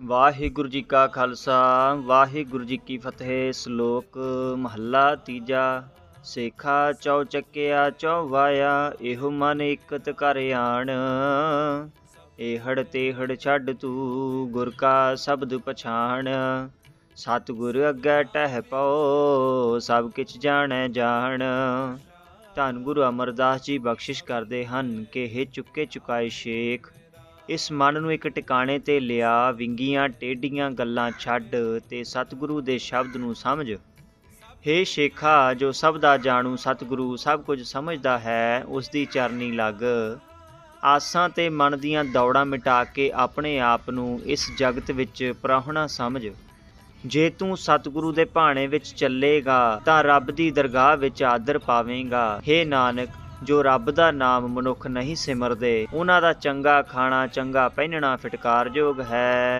ਵਾਹਿਗੁਰੂ ਜੀ ਕਾ ਖਾਲਸਾ, ਵਾਹਿਗੁਰੂ ਜੀ ਕੀ ਫਤਿਹ। ਸ਼ਲੋਕ ਮਹੱਲਾ ਤੀਜਾ, ਸੇਖਾ ਚੌ ਚੱਕਿਆ ਚੌ ਵਾਇਆ, ਇਹੋ ਮਨ ਇਕਤ ਕਰ ਆਣ। ਇਹੜ ਤੇਹੜ ਛੱਡ ਤੂੰ ਗੁਰ ਕਾ ਸ਼ਬਦ ਪਛਾਣ। ਸਤਿਗੁਰ ਅੱਗੇ ਟਹਿ ਪਉ, ਸਭ ਕਿਛ ਜਾਣੈ ਜਾਣ। ਧੰਨ ਗੁਰੂ ਅਮਰਦਾਸ ਜੀ ਬਖਸ਼ਿਸ਼ ਕਰਦੇ ਹਨ ਕਿ ਹੇ ਚੁੱਕੇ ਚੁਕਾਏ ਸ਼ੇਖ। ਇਸ ਮਨ ਨੂੰ ਇੱਕ ਟਿਕਾਣੇ ਤੇ ਲਿਆ, ਵਿੰਗੀਆਂ, ਟੇਢੀਆਂ ਗੱਲਾਂ ਛੱਡ ਤੇ ਸਤਿਗੁਰੂ ਦੇ ਸ਼ਬਦ ਨੂੰ ਸਮਝ। ਹੇ ਸ਼ੇਖਾ, ਜੋ ਸਭ ਦਾ ਜਾਣੂ, ਸਤਿਗੁਰੂ ਸਭ ਕੁਝ ਸਮਝਦਾ ਹੈ, ਉਸ ਦੀ ਚਰਨੀ ਲੱਗ। ਆਸਾਂ ਤੇ ਮਨ ਦੀਆਂ ਦੌੜਾਂ ਮਿਟਾ ਕੇ ਆਪਣੇ ਆਪ ਨੂੰ ਇਸ ਜਗਤ ਵਿੱਚ ਪ੍ਰਾਹੁਣਾ ਸਮਝ। ਜੇ ਤੂੰ ਸਤਿਗੁਰੂ ਦੇ ਭਾਣੇ ਵਿੱਚ ਚੱਲੇਗਾ, ਤਾਂ ਰੱਬ ਦੀ ਦਰਗਾਹ ਵਿੱਚ ਆਦਰ ਪਾਵੇਂਗਾ। ਹੇ ਨਾਨਕ ਜੋ ਰੱਬ ਦਾ ਨਾਮ ਮਨੁੱਖ ਨਹੀਂ ਸਿਮਰਦੇ, ਉਹਨਾਂ ਦਾ ਚੰਗਾ ਖਾਣਾ, ਚੰਗਾ ਪਹਿਨਣਾ ਫਿਟਕਾਰਯੋਗ ਹੈ।